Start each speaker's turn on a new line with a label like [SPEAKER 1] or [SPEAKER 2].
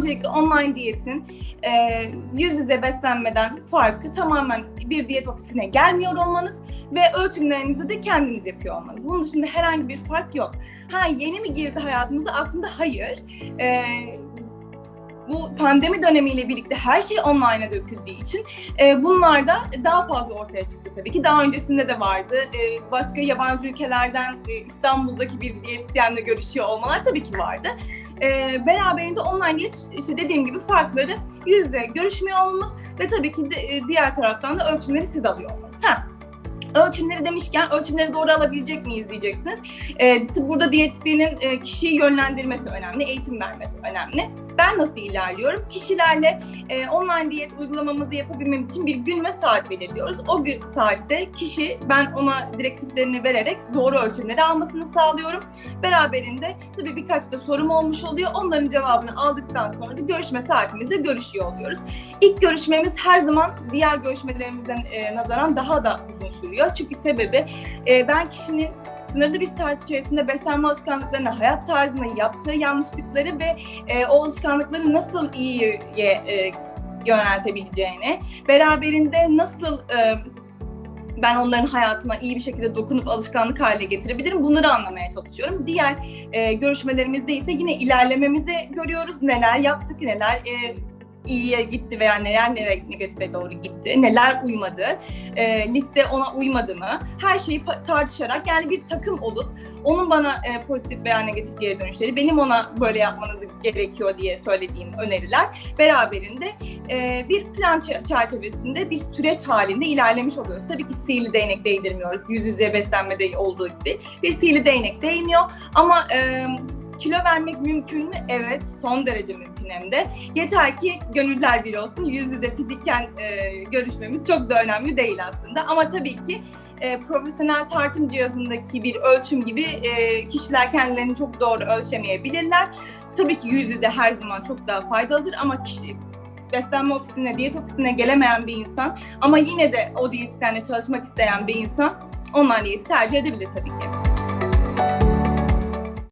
[SPEAKER 1] Öncelikle online diyetin e, yüz yüze beslenmeden farkı tamamen bir diyet ofisine gelmiyor olmanız ve ölçümlerinizi de kendiniz yapıyor olmanız. Bunun dışında herhangi bir fark yok. Ha yeni mi girdi hayatımıza? Aslında hayır. E, bu pandemi dönemiyle birlikte her şey online'a döküldüğü için e, bunlar da daha fazla ortaya çıktı tabii ki. Daha öncesinde de vardı. E, başka yabancı ülkelerden e, İstanbul'daki bir diyetisyenle görüşüyor olmalar tabii ki vardı. E, beraberinde online diyet işte dediğim gibi farkları yüz yüze görüşmüyor olmamız ve tabii ki de, e, diğer taraftan da ölçümleri siz alıyor olmanız. Ölçümleri demişken ölçümleri doğru alabilecek miyiz diyeceksiniz. Ee, burada diyetisyenin e, kişiyi yönlendirmesi önemli, eğitim vermesi önemli. Ben nasıl ilerliyorum? Kişilerle e, online diyet uygulamamızı yapabilmemiz için bir gün ve saat belirliyoruz. O gün saatte kişi, ben ona direktiflerini vererek doğru ölçümleri almasını sağlıyorum. Beraberinde tabii birkaç da sorum olmuş oluyor. Onların cevabını aldıktan sonra da görüşme saatimizde görüşüyor oluyoruz. İlk görüşmemiz her zaman diğer görüşmelerimizden e, nazaran daha da uzun sürüyor. Çünkü sebebi e, ben kişinin sınırlı bir saat içerisinde beslenme alışkanlıklarını, hayat tarzını, yaptığı yanlışlıkları ve e, o alışkanlıkları nasıl iyiye e, yöneltebileceğini, beraberinde nasıl e, ben onların hayatına iyi bir şekilde dokunup alışkanlık haline getirebilirim. Bunları anlamaya çalışıyorum. Diğer e, görüşmelerimizde ise yine ilerlememizi görüyoruz. Neler yaptık, neler e, iyiye gitti veya neler neler negatife doğru gitti, neler uymadı, e, liste ona uymadı mı? Her şeyi tartışarak yani bir takım olup onun bana e, pozitif veya negatif geri dönüşleri, benim ona böyle yapmanız gerekiyor diye söylediğim öneriler beraberinde e, bir plan çerçevesinde bir süreç halinde ilerlemiş oluyoruz. Tabii ki sihirli değnek değdirmiyoruz. Yüz yüze beslenmede olduğu gibi. Bir sihirli değnek değmiyor ama e, kilo vermek mümkün mü? Evet, son derece mümkün hem de. Yeter ki gönüller bir olsun. Yüz yüze fiziken e, görüşmemiz çok da önemli değil aslında. Ama tabii ki e, profesyonel tartım cihazındaki bir ölçüm gibi e, kişiler kendilerini çok doğru ölçemeyebilirler. Tabii ki yüz yüze her zaman çok daha faydalıdır ama kişi beslenme ofisine, diyet ofisine gelemeyen bir insan ama yine de o diyetisyenle çalışmak isteyen bir insan online diyeti tercih edebilir tabii ki.